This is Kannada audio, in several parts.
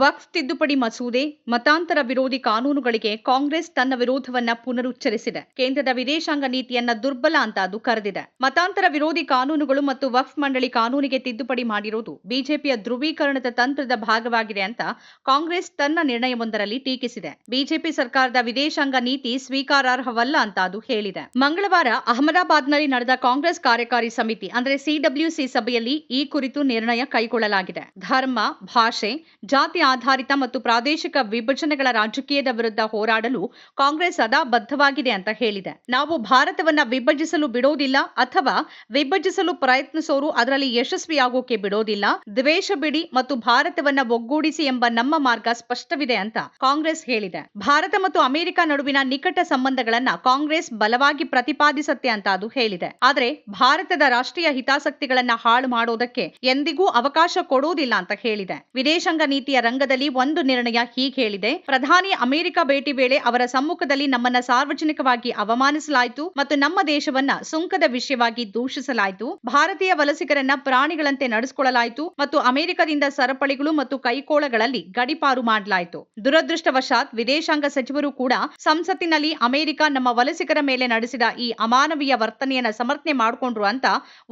ವಕ್ಫ್ ತಿದ್ದುಪಡಿ ಮಸೂದೆ, ಮತಾಂತರ ವಿರೋಧಿ ಕಾನೂನುಗಳಿಗೆ ಕಾಂಗ್ರೆಸ್ ತನ್ನ ವಿರೋಧವನ್ನ ಪುನರುಚ್ಚರಿಸಿದೆ. ಕೇಂದ್ರದ ವಿದೇಶಾಂಗ ನೀತಿಯನ್ನ ದುರ್ಬಲ ಅಂತ ಅದು ಕರೆದಿದೆ. ಮತಾಂತರ ವಿರೋಧಿ ಕಾನೂನುಗಳು ಮತ್ತು ವಕ್ಫ್ ಮಂಡಳಿ ಕಾನೂನಿಗೆ ತಿದ್ದುಪಡಿ ಮಾಡಿರುವುದು ಬಿಜೆಪಿಯ ಧ್ರುವೀಕರಣದ ತಂತ್ರದ ಭಾಗವಾಗಿದೆ ಅಂತ ಕಾಂಗ್ರೆಸ್ ತನ್ನ ನಿರ್ಣಯವೊಂದರಲ್ಲಿ ಟೀಕಿಸಿದೆ. ಬಿಜೆಪಿ ಸರ್ಕಾರದ ವಿದೇಶಾಂಗ ನೀತಿ ಸ್ವೀಕಾರಾರ್ಹವಲ್ಲ ಅಂತ ಅದು ಹೇಳಿದೆ. ಮಂಗಳವಾರ ಅಹಮದಾಬಾದ್ನಲ್ಲಿ ನಡೆದ ಕಾಂಗ್ರೆಸ್ ಕಾರ್ಯಕಾರಿ ಸಮಿತಿ, ಅಂದ್ರೆ ಸಿಡಬ್ಲ್ಯೂಸಿ ಸಭೆಯಲ್ಲಿ ಈ ಕುರಿತು ನಿರ್ಣಯ ಕೈಗೊಳ್ಳಲಾಗಿದೆ. ಧರ್ಮ, ಭಾಷೆ, ಜಾತಿ ಆಧಾರಿತ ಮತ್ತು ಪ್ರಾದೇಶಿಕ ವಿಭಜನೆಗಳ ರಾಜಕೀಯದ ವಿರುದ್ಧ ಹೋರಾಡಲು ಕಾಂಗ್ರೆಸ್ ಸದಾ ಬದ್ಧವಾಗಿದೆ ಅಂತ ಹೇಳಿದೆ. ನಾವು ಭಾರತವನ್ನ ವಿಭಜಿಸಲು ಬಿಡೋದಿಲ್ಲ ಅಥವಾ ವಿಭಜಿಸಲು ಪ್ರಯತ್ನಿಸೋರು ಅದರಲ್ಲಿ ಯಶಸ್ವಿಯಾಗೋಕೆ ಬಿಡೋದಿಲ್ಲ. ದ್ವೇಷ ಬಿಡಿ ಮತ್ತು ಭಾರತವನ್ನ ಒಗ್ಗೂಡಿಸಿ ಎಂಬ ನಮ್ಮ ಮಾರ್ಗ ಸ್ಪಷ್ಟವಿದೆ ಅಂತ ಕಾಂಗ್ರೆಸ್ ಹೇಳಿದೆ. ಭಾರತ ಮತ್ತು ಅಮೆರಿಕ ನಡುವಿನ ನಿಕಟ ಸಂಬಂಧಗಳನ್ನ ಕಾಂಗ್ರೆಸ್ ಬಲವಾಗಿ ಪ್ರತಿಪಾದಿಸತ್ತೆ ಅಂತ ಅದು ಹೇಳಿದೆ. ಆದರೆ ಭಾರತದ ರಾಷ್ಟ್ರೀಯ ಹಿತಾಸಕ್ತಿಗಳನ್ನ ಹಾಳು ಮಾಡೋದಕ್ಕೆ ಎಂದಿಗೂ ಅವಕಾಶ ಕೊಡೋದಿಲ್ಲ ಅಂತ ಹೇಳಿದೆ. ವಿದೇಶಾಂಗ ನೀತಿಯ ರಂಗದಲ್ಲಿ ಒಂದು ನಿರ್ಣಯ ಹೀಗೆ ಹೇಳಿದೆ. ಪ್ರಧಾನಿ ಅಮೆರಿಕ ಭೇಟಿ ವೇಳೆ ಅವರ ಸಮ್ಮುಖದಲ್ಲಿ ನಮ್ಮನ್ನ ಸಾರ್ವಜನಿಕವಾಗಿ ಅವಮಾನಿಸಲಾಯಿತು ಮತ್ತು ನಮ್ಮ ದೇಶವನ್ನ ಸುಂಕದ ವಿಷಯವಾಗಿ ದೂಷಿಸಲಾಯಿತು. ಭಾರತೀಯ ವಲಸಿಗರನ್ನ ಪ್ರಾಣಿಗಳಂತೆ ನಡೆಸಿಕೊಳ್ಳಲಾಯಿತು ಮತ್ತು ಅಮೆರಿಕದಿಂದ ಸರಪಳಿಗಳು ಮತ್ತು ಕೈಕೋಳಗಳಲ್ಲಿ ಗಡಿಪಾರು ಮಾಡಲಾಯಿತು. ದುರದೃಷ್ಟವಶಾತ್ ವಿದೇಶಾಂಗ ಸಚಿವರು ಕೂಡ ಸಂಸತ್ತಿನಲ್ಲಿ ಅಮೆರಿಕ ನಮ್ಮ ವಲಸಿಗರ ಮೇಲೆ ನಡೆಸಿದ ಈ ಅಮಾನವೀಯ ವರ್ತನೆಯನ್ನ ಸಮರ್ಥನೆ ಮಾಡಿಕೊಂಡ್ರು ಅಂತ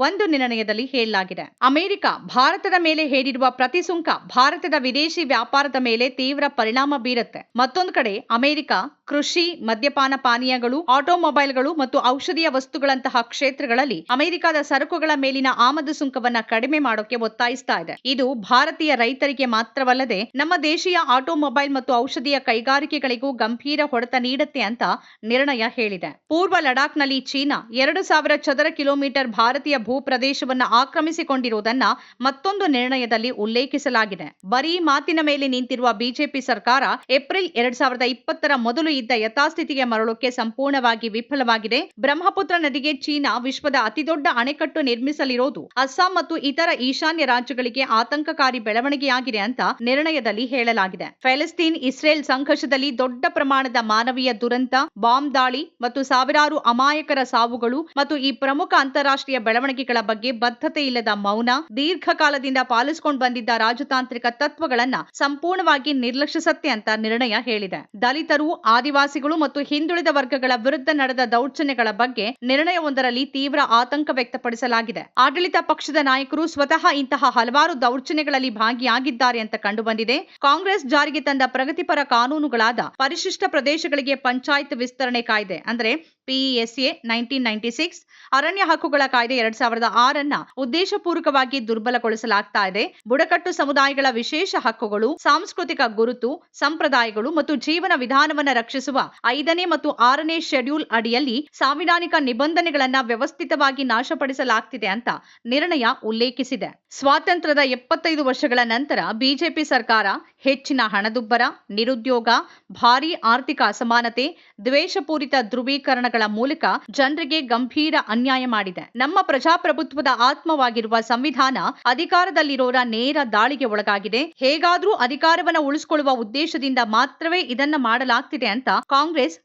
ಒಂದು ನಿರ್ಣಯದಲ್ಲಿ ಹೇಳಲಾಗಿದೆ. ಅಮೆರಿಕ ಭಾರತದ ಮೇಲೆ ಹೇರಿರುವ ಪ್ರತಿ ಸುಂಕ ಭಾರತದ ವಿದೇಶಿ ವ್ಯಾಪಾರದ ಮೇಲೆ ತೀವ್ರ ಪರಿಣಾಮ ಬೀರುತ್ತೆ. ಮತ್ತೊಂದು ಕಡೆ ಅಮೆರಿಕ ಕೃಷಿ, ಮದ್ಯಪಾನ ಪಾನೀಯಗಳು, ಆಟೋಮೊಬೈಲ್ಗಳು ಮತ್ತು ಔಷಧೀಯ ವಸ್ತುಗಳಂತಹ ಕ್ಷೇತ್ರಗಳಲ್ಲಿ ಅಮೆರಿಕದ ಸರಕುಗಳ ಮೇಲಿನ ಆಮದು ಸುಂಕವನ್ನ ಕಡಿಮೆ ಮಾಡೋಕೆ ಒತ್ತಾಯಿಸ್ತಾ ಇದೆ. ಇದು ಭಾರತೀಯ ರೈತರಿಗೆ ಮಾತ್ರವಲ್ಲದೆ ನಮ್ಮ ದೇಶೀಯ ಆಟೋಮೊಬೈಲ್ ಮತ್ತು ಔಷಧೀಯ ಕೈಗಾರಿಕೆಗಳಿಗೂ ಗಂಭೀರ ಹೊಡೆತ ನೀಡುತ್ತೆ ಅಂತ ನಿರ್ಣಯ ಹೇಳಿದೆ. ಪೂರ್ವ ಲಡಾಖ್ನಲ್ಲಿ ಚೀನಾ ಎರಡು ಸಾವಿರ ಚದರ ಕಿಲೋಮೀಟರ್ ಭಾರತೀಯ ಭೂಪ್ರದೇಶವನ್ನ ಆಕ್ರಮಿಸಿಕೊಂಡಿರುವುದನ್ನ ಮತ್ತೊಂದು ನಿರ್ಣಯದಲ್ಲಿ ಉಲ್ಲೇಖಿಸಲಾಗಿದೆ. ಬರೀ ಮಾತಿನ ಮೇಲೆ ನಿಂತಿರುವ ಬಿಜೆಪಿ ಸರ್ಕಾರ ಏಪ್ರಿಲ್ ಎರಡ್ ಸಾವಿರದ ಇಪ್ಪತ್ತರ ಮೊದಲು ಇದ್ದ ಯಥಾಸ್ಥಿತಿಗೆ ಮರಳೋಕೆ ಸಂಪೂರ್ಣವಾಗಿ ವಿಫಲವಾಗಿದೆ. ಬ್ರಹ್ಮಪುತ್ರ ನದಿಗೆ ಚೀನಾ ವಿಶ್ವದ ಅತಿದೊಡ್ಡ ಅಣೆಕಟ್ಟು ನಿರ್ಮಿಸಲಿರೋದು. ಅಸ್ಸಾಂ ಮತ್ತು ಇತರ ಈಶಾನ್ಯ ರಾಜ್ಯಗಳಿಗೆ ಆತಂಕಕಾರಿ ಬೆಳವಣಿಗೆಯಾಗಿದೆ ಅಂತ ನಿರ್ಣಯದಲ್ಲಿ ಹೇಳಲಾಗಿದೆ. ಫೆಲಸ್ತೀನ್ ಇಸ್ರೇಲ್ ಸಂಘರ್ಷದಲ್ಲಿ ದೊಡ್ಡ ಪ್ರಮಾಣದ ಮಾನವೀಯ ದುರಂತ, ಬಾಂಬ್ ದಾಳಿ ಮತ್ತು ಸಾವಿರಾರು ಅಮಾಯಕರ ಸಾವುಗಳು ಮತ್ತು ಈ ಪ್ರಮುಖ ಅಂತಾರಾಷ್ಟ್ರೀಯ ಬೆಳವಣಿಗೆಗಳ ಬಗ್ಗೆ ಬದ್ಧತೆ ಇಲ್ಲದ ಮೌನ, ದೀರ್ಘಕಾಲದಿಂದ ಪಾಲಿಸಿಕೊಂಡು ಬಂದಿದ್ದ ರಾಜತಾಂತ್ರಿಕ ತತ್ವಗಳನ್ನ ಸಂಪೂರ್ಣವಾಗಿ ನಿರ್ಲಕ್ಷಿಸತ್ತೆ ಅಂತ ನಿರ್ಣಯ ಹೇಳಿದೆ. ದಲಿತರು ಆದಿವಾಸಿಗಳು ಮತ್ತು ಹಿಂದುಳಿದ ವರ್ಗಗಳ ವಿರುದ್ಧ ನಡೆದ ದೌರ್ಜನ್ಯಗಳ ಬಗ್ಗೆ ನಿರ್ಣಯವೊಂದರಲ್ಲಿ ತೀವ್ರ ಆತಂಕ ವ್ಯಕ್ತಪಡಿಸಲಾಗಿದೆ. ಆಡಳಿತ ಪಕ್ಷದ ನಾಯಕರು ಸ್ವತಃ ಇಂತಹ ಹಲವಾರು ದೌರ್ಜನ್ಯಗಳಲ್ಲಿ ಭಾಗಿಯಾಗಿದ್ದಾರೆ ಅಂತ ಕಂಡುಬಂದಿದೆ. ಕಾಂಗ್ರೆಸ್ ಜಾರಿಗೆ ತಂದ ಪ್ರಗತಿಪರ ಕಾನೂನುಗಳಾದ ಪರಿಶಿಷ್ಟ ಪ್ರದೇಶಗಳಿಗೆ ಪಂಚಾಯತ್ ವಿಸ್ತರಣೆ ಕಾಯ್ದೆ, ಅಂದ್ರೆ ಪಿಇಎಸ್ಎ ನೈನ್ಟೀನ್ ನೈನ್ಟಿ ಸಿಕ್ಸ್ ಅರಣ್ಯ ಹಕ್ಕುಗಳ ಕಾಯ್ದೆ ಎರಡ್ ಸಾವಿರದ ಆರನ್ನ ಉದ್ದೇಶಪೂರ್ವಕವಾಗಿ ದುರ್ಬಲಗೊಳಿಸಲಾಗ್ತಾ ಇದೆ. ಬುಡಕಟ್ಟು ಸಮುದಾಯಗಳ ವಿಶೇಷ ಹಕ್ಕುಗಳು, ಸಾಂಸ್ಕೃತಿಕ ಗುರುತು, ಸಂಪ್ರದಾಯಗಳು ಮತ್ತು ಜೀವನ ವಿಧಾನವನ್ನು ರಕ್ಷಿಸುವ ಐದನೇ ಮತ್ತು ಆರನೇ ಶೆಡ್ಯೂಲ್ ಅಡಿಯಲ್ಲಿ ಸಾಂವಿಧಾನಿಕ ನಿಬಂಧನೆಗಳನ್ನ ವ್ಯವಸ್ಥಿತವಾಗಿ ನಾಶಪಡಿಸಲಾಗ್ತಿದೆ ಅಂತ ನಿರ್ಣಯ ಉಲ್ಲೇಖಿಸಿದೆ. ಸ್ವಾತಂತ್ರ್ಯದ ಎಪ್ಪತ್ತೈದು ವರ್ಷಗಳ ನಂತರ ಬಿಜೆಪಿ ಸರ್ಕಾರ ಹೆಚ್ಚಿನ ಹಣದುಬ್ಬರ, ನಿರುದ್ಯೋಗ, ಭಾರೀ ಆರ್ಥಿಕ ಅಸಮಾನತೆ, ದ್ವೇಷಪೂರಿತ ಧ್ರುವೀಕರಣಗಳ ಮೂಲಕ ಜನರಿಗೆ ಗಂಭೀರ ಅನ್ಯಾಯ ಮಾಡಿದೆ. ನಮ್ಮ ಪ್ರಜಾಪ್ರಭುತ್ವದ ಆತ್ಮವಾಗಿರುವ ಸಂವಿಧಾನ ಅಧಿಕಾರದಲ್ಲಿರೋರ ನೇರ ದಾಳಿಗೆ ಒಳಗಾಗಿದೆ. ಹೇಗಾದ್ರೂ ಅಧಿಕಾರವನ್ನ ಉಳಿಸಿಕೊಳ್ಳುವ ಉದ್ದೇಶದಿಂದ ಮಾತ್ರವೇ ಇದನ್ನ ಮಾಡಲಾಗ್ತಿದೆ ಅಂತ ಕಾಂಗ್ರೆಸ್